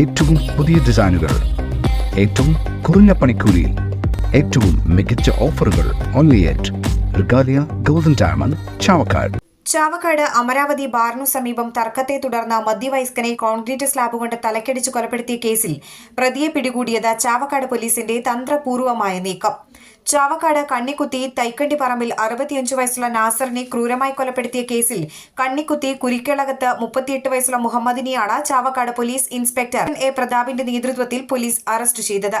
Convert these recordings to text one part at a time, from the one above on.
ഏറ്റവും പുതിയ ഡിസൈനുകൾ ഏറ്റവും കുറഞ്ഞ പണിക്കൂലിയിൽ ഏറ്റവും മികച്ച ഓഫറുകൾ only at Regalia golden diamond Chavakkad. Chavakkad Amaravathi ബാറിനു സമീപം തർക്കത്തെ തുടർന്ന് മധ്യവയസ്കനെ കോൺക്രീറ്റ് സ്ലാബ് കൊണ്ട് തലക്കടിച്ച് കൊലപ്പെടുത്തിയ കേസിൽ പ്രതിയെ പിടികൂടിയത് ചാവക്കാട് പോലീസിന്റെ തന്ത്രപൂർവമായ നീക്കം. ചാവക്കാട് കണ്ണിക്കുത്തി തൈക്കണ്ടി പറമ്പിൽ അറുപത്തിയഞ്ച് വയസ്സുള്ള നാസറിനെ ക്രൂരമായി കൊലപ്പെടുത്തിയ കേസിൽ കണ്ണിക്കുത്തി കുരിക്കളകത്ത് മുപ്പത്തിയെട്ട് വയസ്സുള്ള മുഹമ്മദിനെയാണ് ചാവക്കാട് പോലീസ് ഇൻസ്പെക്ടർ എ പ്രതാപിന്റെ നേതൃത്വത്തിൽ പോലീസ് അറസ്റ്റ് ചെയ്തത്.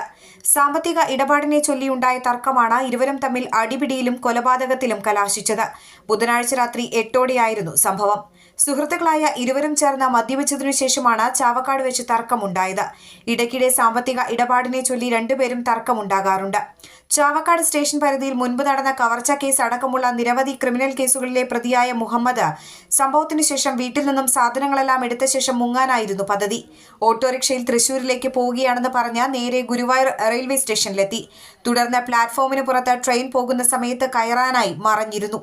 സാമ്പത്തിക ഇടപാടിനെ ചൊല്ലിയുണ്ടായ തർക്കമാണ് ഇരുവരും തമ്മിൽ അടിപിടിയിലും കൊലപാതകത്തിലും കലാശിച്ചത്. ബുധനാഴ്ച രാത്രി എട്ടോടെയായിരുന്നു സംഭവം. സുഹൃത്തുക്കളായ ഇരുവരും ചേർന്ന് മദ്യപിച്ചതിനു ശേഷമാണ് ചാവക്കാട് വെച്ച് തർക്കമുണ്ടായത്. ഇടയ്ക്കിടെ സാമ്പത്തിക ഇടപാടിനെ ചൊല്ലി രണ്ടുപേരും തർക്കമുണ്ടാകാറുണ്ട്. ചാവക്കാട് സ്റ്റേഷൻ പരിധിയിൽ മുൻപ് നടന്ന കവർച്ചാ കേസ് അടക്കമുള്ള നിരവധി ക്രിമിനൽ കേസുകളിലെ പ്രതിയായ മുഹമ്മദ് സംഭവത്തിനു ശേഷം വീട്ടിൽ നിന്നും സാധനങ്ങളെല്ലാം എടുത്ത ശേഷം മുങ്ങാനായിരുന്നു പദ്ധതി. ഓട്ടോറിക്ഷയിൽ തൃശൂരിലേക്ക് പോവുകയാണെന്ന് പറഞ്ഞ് നേരെ ഗുരുവായൂർ റെയിൽവേ സ്റ്റേഷനിലെത്തി. തുടർന്ന് പ്ലാറ്റ്ഫോമിന് പുറത്ത് ട്രെയിൻ പോകുന്ന സമയത്ത് കയറാനായി മറഞ്ഞിരുന്നു.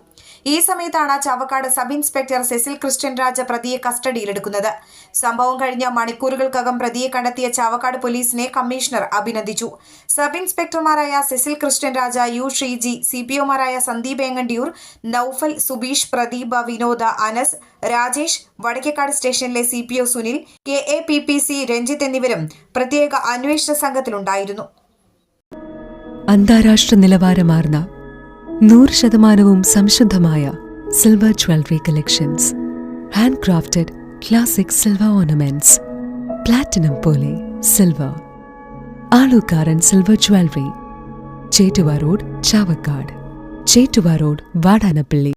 ഈ സമയത്താണ് Chavakkad sub inspector Cecil Raja പ്രതിയെ കസ്റ്റഡിയിലെടുക്കുന്നത്. സംഭവം കഴിഞ്ഞ മണിക്കൂറുകൾക്കകം പ്രതിയെ കണ്ടെത്തിയ ചാവക്കാട് പോലീസിനെ കമ്മീഷണർ അഭിനന്ദിച്ചു. Sub ഇൻസ്പെക്ടർമാരായ Cecil Christian Raja U Shreeji C P ഒമാരായ Sandeep Engandiyur Noufal Subeesh Pradeepa Vinoda Anas Rajesh Vadakkekad സ്റ്റേഷനിലെ C P O Sunil K A P P C Ranjith എന്നിവരും പ്രത്യേക അന്വേഷണ സംഘത്തിലുണ്ടായിരുന്നു. അന്താരാഷ്ട്ര നിലവാരമാർന്ന നൂറ് ശതമാനവും സംശുദ്ധമായ silver jewellery collections. handcrafted classic silver ornaments, platinum poli, silver, Alukaran silver jewelry, Chetuva Road, Chavakkad, Chetuva Road, Vadanapilli.